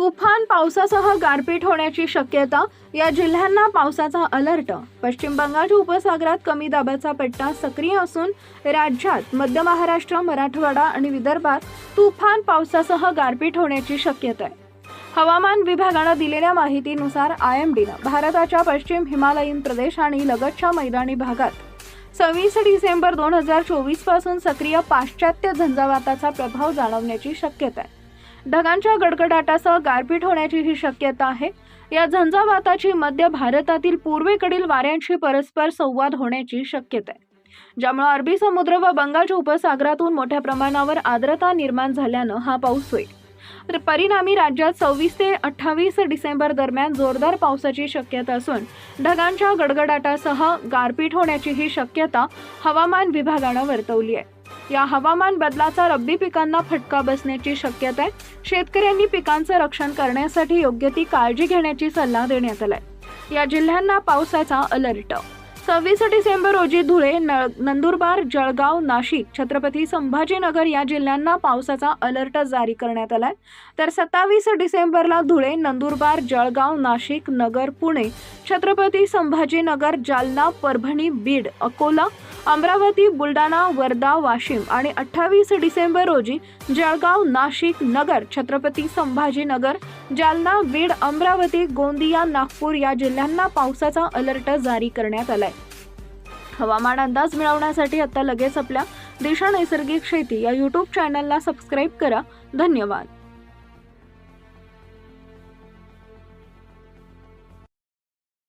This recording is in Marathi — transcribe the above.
तुफान पावसासह गारपीट होण्याची शक्यता या जिल्ह्यांना पावसाचा अलर्ट. पश्चिम बंगालच्या उपसागरात कमी दाबाचा पट्टा सक्रिय असून राज्यात मध्य महाराष्ट्र मराठवाडा आणि विदर्भात तुफान पावसासह गारपीट होण्याची शक्यता आहे. हवामान विभागानं दिलेल्या माहितीनुसार आय एम डीनं भारताच्या पश्चिम हिमालयीन प्रदेश आणि लगतच्या मैदानी भागात सव्वीस डिसेंबर दोन हजार चोवीसपासून सक्रिय पाश्चात्य झंझावाताचा प्रभाव जाणवण्याची शक्यता आहे. ढगांच्या गडगडाटासह गारपीट होण्याची ही शक्यता आहे. या झंझावाताची मध्य भारतातील पूर्वेकडील वाऱ्यांशी परस्पर संवाद होण्याची शक्यता आहे. ज्यामुळे अरबी समुद्र व बंगालच्या उपसागरातून मोठ्या प्रमाणावर आर्द्रता निर्माण झाल्यानं हा पाऊस होईल. तर परिणामी राज्यात सव्वीस ते अठ्ठावीस डिसेंबर दरम्यान जोरदार पावसाची शक्यता असून ढगांच्या गडगडाटासह गारपीट होण्याचीही शक्यता हवामान विभागानं वर्तवली आहे. या हवामान बदलाचा रब्बी पिकांना फटका बसण्याची शक्यता आहे. शेतकऱ्यांनी पिकांचं रक्षण करण्यासाठी योग्य ती काळजी घेण्याची सल्ला देण्यात आलाय. या जिल्ह्यांना पावसाचा अलर्ट. सव्वीस डिसेंबर रोजी धुळे नंदुरबार जळगाव नाशिक छत्रपती संभाजीनगर या जिल्ह्यांना पावसाचा अलर्ट जारी करण्यात आलाय. तर सत्तावीस डिसेंबरला धुळे नंदुरबार जळगाव नाशिक नगर पुणे छत्रपती संभाजीनगर जालना परभणी बीड अकोला अमरावती बुलढाणा वर्धा वाशिम आणि अठ्ठावीस डिसेंबर रोजी जळगाव नाशिक नगर छत्रपती संभाजीनगर जालना बीड अमरावती गोंदिया नागपूर या जिल्ह्यांना पावसाचा अलर्ट जारी करण्यात आलाय. हवामान अंदाज मिळवण्यासाठी आता लगेच आपल्या दिशा नैसर्गिक शेती या यूट्यूब चॅनलला सबस्क्राईब करा. धन्यवाद.